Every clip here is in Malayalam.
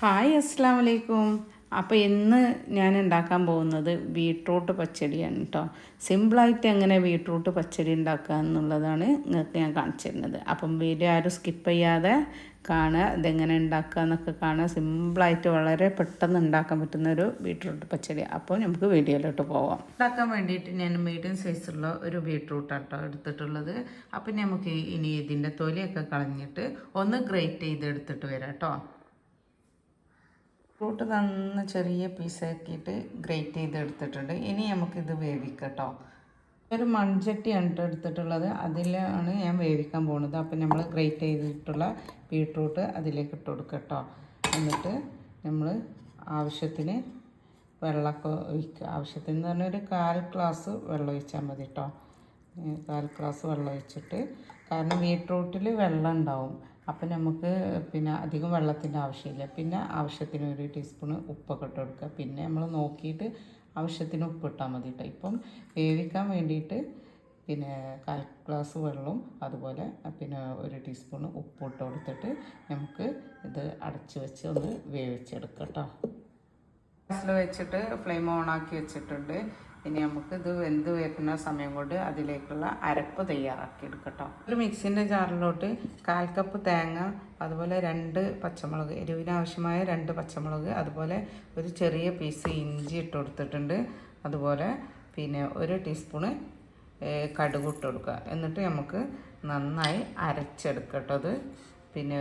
ഹായ് അസ്സാം വലൈക്കും അപ്പോൾ ഇന്ന് ഞാൻ ഉണ്ടാക്കാൻ പോകുന്നത് ബീട്രൂട്ട് പച്ചടിയാണ് കേട്ടോ സിമ്പിളായിട്ട് എങ്ങനെ ബീട്രൂട്ട് പച്ചടി ഉണ്ടാക്കുക എന്നുള്ളതാണ് നിങ്ങൾക്ക് ഞാൻ കാണിച്ചു തരുന്നത്. അപ്പം വീഡിയോ ആരും സ്കിപ്പ് ചെയ്യാതെ കാണുക. ഇതെങ്ങനെ ഉണ്ടാക്കുക എന്നൊക്കെ കാണുക. സിമ്പിളായിട്ട് വളരെ പെട്ടെന്ന് ഉണ്ടാക്കാൻ പറ്റുന്ന ഒരു ബീട്രൂട്ട് പച്ചടി. അപ്പോൾ നമുക്ക് വീഡിയോയിലോട്ട് പോവാം. ഉണ്ടാക്കാൻ വേണ്ടിയിട്ട് ഞാൻ മീഡിയം സൈസുള്ള ഒരു ബീട്രൂട്ട് ആട്ടോ എടുത്തിട്ടുള്ളത്. അപ്പം നമുക്ക് ഇനി ഇതിന്റെ തൊലിയൊക്കെ കളഞ്ഞിട്ട് ഒന്ന് ഗ്രേറ്റ് ചെയ്ത് എടുത്തിട്ട് വരാം കേട്ടോ ഫ്രൂട്ട് നന്ന ചെറിയ പീസാക്കിയിട്ട് ഗ്രേറ്റ് ചെയ്ത് എടുത്തിട്ടുണ്ട് ഇനി നമുക്കിത് വേവിക്കാം കേട്ടോ ഒരു മൺചട്ടിയാണ് എടുത്തിട്ടുള്ളത്. അതിലാണ് ഞാൻ വേവിക്കാൻ പോകുന്നത് അപ്പം നമ്മൾ ഗ്രേറ്റ് ചെയ്തിട്ടുള്ള ബീട്രൂട്ട് അതിലേക്ക് ഇട്ട് കൊടുക്കുക കേട്ടോ എന്നിട്ട് നമ്മൾ ആവശ്യത്തിന് വെള്ളമൊക്കെ ഒഴിക്കുക ആവശ്യത്തിന് എന്ന് പറഞ്ഞാൽ ഒരു കാൽ ഗ്ലാസ് വെള്ളം ഒഴിച്ചാൽ മതി കേട്ടോ കാൽ ഗ്ലാസ് വെള്ളം ഒഴിച്ചിട്ട്. കാരണം ബീട്രൂട്ടിൽ വെള്ളം ഉണ്ടാവും. അപ്പം നമുക്ക് പിന്നെ അധികം വെള്ളത്തിന്റെ ആവശ്യമില്ല. പിന്നെ ആവശ്യത്തിന് ഒരു ടീസ്പൂണ് ഉപ്പൊക്കെ ഇട്ട് കൊടുക്കുക. പിന്നെ നമ്മൾ നോക്കിയിട്ട് ആവശ്യത്തിന് ഉപ്പ് ഇട്ടാൽ മതി കേട്ടോ ഇപ്പം വേവിക്കാൻ വേണ്ടിയിട്ട് പിന്നെ കാൽ ഗ്ലാസ് വെള്ളവും അതുപോലെ പിന്നെ ഒരു ടീസ്പൂൺ ഉപ്പ് ഇട്ട് കൊടുത്തിട്ട് നമുക്ക് ഇത് അടച്ച് വെച്ച് ഒന്ന് വേവിച്ചെടുക്കാം കേട്ടോ ഗ്യാസിൽ വെച്ചിട്ട് ഫ്ലെയിം ഓൺ ആക്കി വെച്ചിട്ടുണ്ട്. ഇനി നമുക്ക് ഇത് വെന്ത് വരുന്ന സമയം കൊണ്ട് അതിലേക്കുള്ള അരപ്പ് തയ്യാറാക്കി എടുക്കട്ടോ. ഒരു മിക്സിന്റെ ജാറിലോട്ട് കാൽ കപ്പ് തേങ്ങ അതുപോലെ രണ്ട് പച്ചമുളക് എരിവിനാവശ്യമായ രണ്ട് പച്ചമുളക് അതുപോലെ ഒരു ചെറിയ പീസ് ഇഞ്ചി ഇട്ട് കൊടുത്തിട്ടുണ്ട്. അതുപോലെ പിന്നെ ഒരു ടീസ്പൂണ് കടുക് ഇട്ട് കൊടുക്കുക. എന്നിട്ട് നമുക്ക് നന്നായി അരച്ചെടുക്കട്ടത് പിന്നെ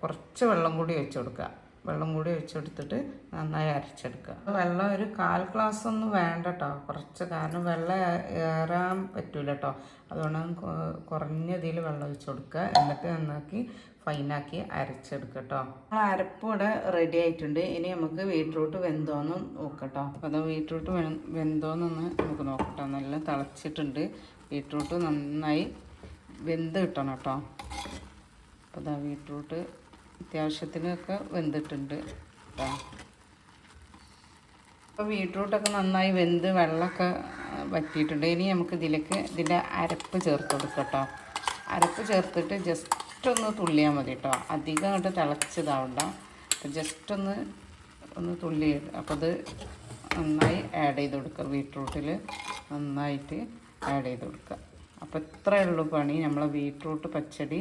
കുറച്ച് വെള്ളം കൂടി ഒഴിച്ച് കൊടുക്കുക. വെള്ളം കൂടി ഒഴിച്ചെടുത്തിട്ട് നന്നായി അരച്ചെടുക്കുക. വെള്ളം ഒരു കാൽ ഗ്ലാസ് ഒന്നും വേണ്ട കേട്ടോ കുറച്ച് കാരണം വെള്ളം ഏറാൻ പറ്റൂല കേട്ടോ അതുകൊണ്ട് കുറഞ്ഞ ഇതിൽ വെള്ളം ഒഴിച്ച് കൊടുക്കുക. എന്നിട്ട് നന്നാക്കി ഫൈനാക്കി അരച്ചെടുക്കുക കേട്ടോ നമ്മൾ അരപ്പ് ഇവിടെ റെഡി ആയിട്ടുണ്ട്. ഇനി നമുക്ക് ബീട്രൂട്ട് വെന്തോന്ന് നോക്കട്ടോ അപ്പോൾ അത് ബീട്രൂട്ട് വെന്തോന്നൊന്ന് നമുക്ക് നോക്കട്ടോ നല്ല തിളച്ചിട്ടുണ്ട്. ബീട്രൂട്ട് നന്നായി വെന്ത് കിട്ടണം കേട്ടോ അപ്പോൾ അതാ ബീട്രൂട്ട് അത്യാവശ്യത്തിനൊക്കെ വെന്തിട്ടുണ്ട് അപ്പോൾ ബീട്രൂട്ടൊക്കെ നന്നായി വെന്ത് വെള്ളമൊക്കെ വറ്റിയിട്ടുണ്ട്. ഇനി നമുക്ക് ഇതിലേക്ക് ഇതിന്റെ അരപ്പ് ചേർത്ത് കൊടുക്കാം കേട്ടോ അരപ്പ് ചേർത്തിട്ട് ജസ്റ്റ് ഒന്ന് തുള്ളിയാൽ മതി കേട്ടോ അധികം അങ്ങോട്ട് തിളച്ചതാവണ്ട. അപ്പോൾ ജസ്റ്റ് ഒന്ന് ഒന്ന് തുള്ളി അപ്പോൾ അത് നന്നായി ആഡ് ചെയ്ത് കൊടുക്കുക ബീട്രൂട്ടിൽ നന്നായിട്ട് ആഡ് ചെയ്ത് കൊടുക്കുക അപ്പോൾ ഇത്രയേ ഉള്ളൂ പണി. നമ്മളെ ബീട്രൂട്ട് പച്ചടി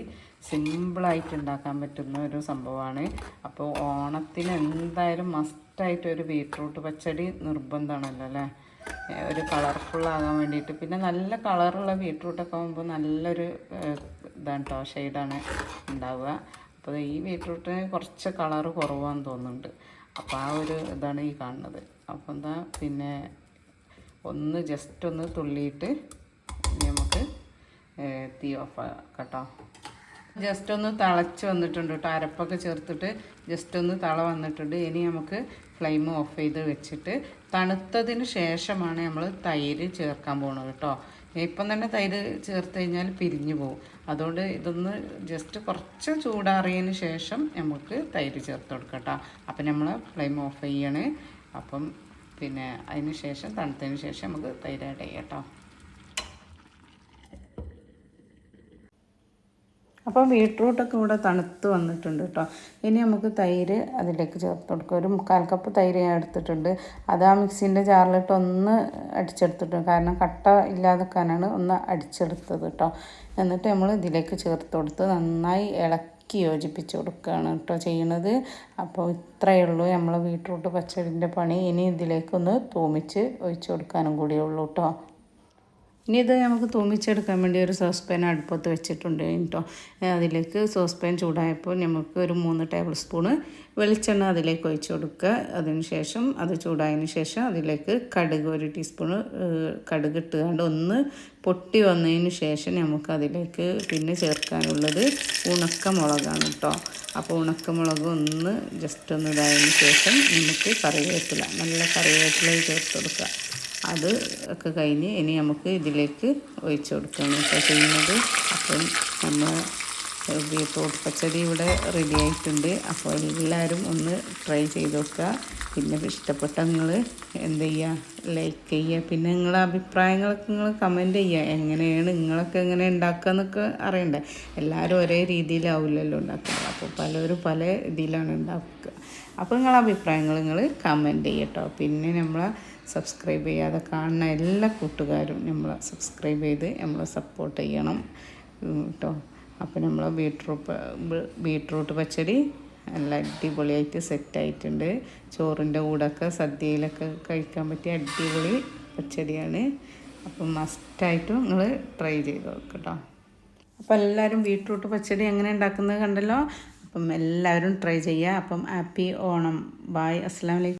സിമ്പിളായിട്ട് ഉണ്ടാക്കാൻ പറ്റുന്ന ഒരു സംഭവമാണ്. അപ്പോൾ ഓണത്തിന് എന്തായാലും മസ്റ്റായിട്ട് ഒരു ബീട്രൂട്ട് പച്ചടി നിർബന്ധമാണല്ലോ അല്ലേ? ഒരു കളർഫുള്ളാകാൻ വേണ്ടിയിട്ട്. പിന്നെ നല്ല കളറുള്ള ബീട്രൂട്ടൊക്കെ ആകുമ്പോൾ നല്ലൊരു ഇതാണ് കേട്ടോ ഷെയ്ഡാണ് ഉണ്ടാവുക. അപ്പോൾ ഈ ബീട്രൂട്ടിന് കുറച്ച് കളറ് കുറവാന്ന് തോന്നുന്നുണ്ട്. അപ്പോൾ ആ ഒരു ഇതാണ് ഈ കാണുന്നത്. അപ്പോൾ എന്താ പിന്നെ ഒന്ന് ജസ്റ്റ് ഒന്ന് തുള്ളിയിട്ട് തീ ഓഫ് കേട്ടോ. ജസ്റ്റ് ഒന്ന് തിളച്ച് വന്നിട്ടുണ്ട് കേട്ടോ. അരപ്പൊക്കെ ചേർത്തിട്ട് ജസ്റ്റ് ഒന്ന് തള വന്നിട്ടുണ്ട്. ഇനി നമുക്ക് ഫ്ലെയിം ഓഫ് ചെയ്ത് വെച്ചിട്ട് തണുത്തതിന് ശേഷമാണ് നമ്മൾ തൈര് ചേർക്കാൻ പോകുന്നത് കേട്ടോ. ഇപ്പം തന്നെ തൈര് ചേർത്ത് കഴിഞ്ഞാൽ പിരിഞ്ഞു പോകും അതുകൊണ്ട് ഇതൊന്ന് ജസ്റ്റ് കുറച്ച് ചൂടാറിയതിന് ശേഷം നമുക്ക് തൈര് ചേർത്ത് കൊടുക്കട്ടോ കേട്ടോ. അപ്പം നമ്മൾ ഫ്ലെയിം ഓഫ് ചെയ്യണേ. അപ്പം പിന്നെ അതിന് ശേഷം തണുത്തതിന് ശേഷം നമുക്ക് തൈര് ചെയ്യാം കേട്ടോ. അപ്പോൾ ബീട്രൂട്ടൊക്കെ ഇവിടെ തണുത്ത് വന്നിട്ടുണ്ട് കേട്ടോ. ഇനി നമുക്ക് തൈര് അതിലേക്ക് ചേർത്ത് കൊടുക്കുക ഒരു മുക്കാൽ കപ്പ് തൈര് ഞാൻ എടുത്തിട്ടുണ്ട്. അത് ആ മിക്സിന്റെ ജാറിലിട്ട് ഒന്ന് അടിച്ചെടുത്തിട്ടുണ്ട്. കാരണം കട്ട ഇല്ലാതെക്കാനാണ് ഒന്ന് അടിച്ചെടുത്തത് കേട്ടോ. എന്നിട്ട് നമ്മൾ ഇതിലേക്ക് ചേർത്ത് കൊടുത്ത് നന്നായി ഇളക്കി യോജിപ്പിച്ച് കൊടുക്കുകയാണ് കേട്ടോ ചെയ്യണത്. അപ്പോൾ ഇത്രയേ ഉള്ളൂ നമ്മൾ ബീട്രൂട്ട് പച്ചടിന്റെ പണി. ഇനി ഇതിലേക്കൊന്ന് തൂമിച്ച് ഒഴിച്ചു കൊടുക്കാനും കൂടിയേ ഉള്ളൂ കേട്ടോ. ഇനി ഇത് നമുക്ക് തൂമിച്ചെടുക്കാൻ വേണ്ടി ഒരു സോസ് പാൻ അടുപ്പത്ത് വെച്ചിട്ടുണ്ട് കേട്ടോ. അതിലേക്ക് സോസ് പാൻ ചൂടായപ്പോൾ നമുക്ക് ഒരു മൂന്ന് ടേബിൾ സ്പൂണ് വെളിച്ചെണ്ണ അതിലേക്ക് ഒഴിച്ചു കൊടുക്കുക. അതിന് ശേഷം അത് ചൂടായതിന് ശേഷം അതിലേക്ക് കടുക് ഒരു ടീസ്പൂണ് കടുക് ഇട്ടുകൊണ്ട് ഒന്ന് പൊട്ടി വന്നതിന് ശേഷം നമുക്ക് അതിലേക്ക് പിന്നെ ചേർക്കാനുള്ളത് ഉണക്കമുളകാണ് കേട്ടോ. അപ്പോൾ ഉണക്കമുളക് ഒന്ന് ജസ്റ്റ് ഒന്ന് ഇതായതിന് ശേഷം നമുക്ക് കറിവേപ്പില നല്ല കറിവേപ്പില ചേർത്ത് കൊടുക്കുക. അത് ഒക്കെ കഴിഞ്ഞ് ഇനി നമുക്ക് ഇതിലേക്ക് ഒഴിച്ചു കൊടുക്കണം ഇപ്പോൾ ചെയ്യുന്നത്. അപ്പം നമ്മൾ ബീട്രൂട്ട് പച്ചടി ഇവിടെ റെഡി ആയിട്ടുണ്ട്. അപ്പോൾ എല്ലാവരും ഒന്ന് ട്രൈ ചെയ്ത് നോക്കുക. പിന്നെ ഇഷ്ടപ്പെട്ട നിങ്ങൾ എന്ത് ചെയ്യുക? ലൈക്ക് ചെയ്യുക. പിന്നെ നിങ്ങളെ അഭിപ്രായങ്ങളൊക്കെ നിങ്ങൾ കമന്റ് ചെയ്യുക. എങ്ങനെയാണ് നിങ്ങളൊക്കെ എങ്ങനെ ഉണ്ടാക്കുക എന്നൊക്കെ അറിയണ്ടേ? എല്ലാവരും ഒരേ രീതിയിലാവില്ലല്ലോ ഉണ്ടാക്കുക. അപ്പോൾ പലരും പല ഇതിലാണ് ഉണ്ടാക്കുക. അപ്പോൾ നിങ്ങളെ അഭിപ്രായങ്ങൾ നിങ്ങൾ കമന്റ് ചെയ്യട്ടോ പിന്നെ നമ്മളെ സബ്സ്ക്രൈബ് ചെയ്യാതെ കാണുന്ന എല്ലാ കൂട്ടുകാരും നമ്മൾ സബ്സ്ക്രൈബ് ചെയ്ത് നമ്മൾ സപ്പോർട്ട് ചെയ്യണം. കേട്ടോ അപ്പോൾ നമ്മൾ ബീട്രൂട്ട് ബീട്രൂട്ട് പച്ചടി നല്ല അടിപൊളിയായിട്ട് സെറ്റായിട്ടുണ്ട് ചോറിന്റെ കൂടെയൊക്കെ സദ്യയിലൊക്കെ കഴിക്കാൻ പറ്റിയ അടിപൊളി പച്ചടിയാണ്. അപ്പം മസ്റ്റായിട്ടും നിങ്ങൾ ട്രൈ ചെയ്ത് നോക്കട്ടോ. അപ്പോൾ എല്ലാവരും ബീട്രൂട്ട് പച്ചടി എങ്ങനെ ഉണ്ടാക്കുന്നത് കണ്ടല്ലോ? അപ്പം എല്ലാവരും ട്രൈ ചെയ്യുക അപ്പം ഹാപ്പി ഓണം. ബായ് അസ്സാം വലൈക്കും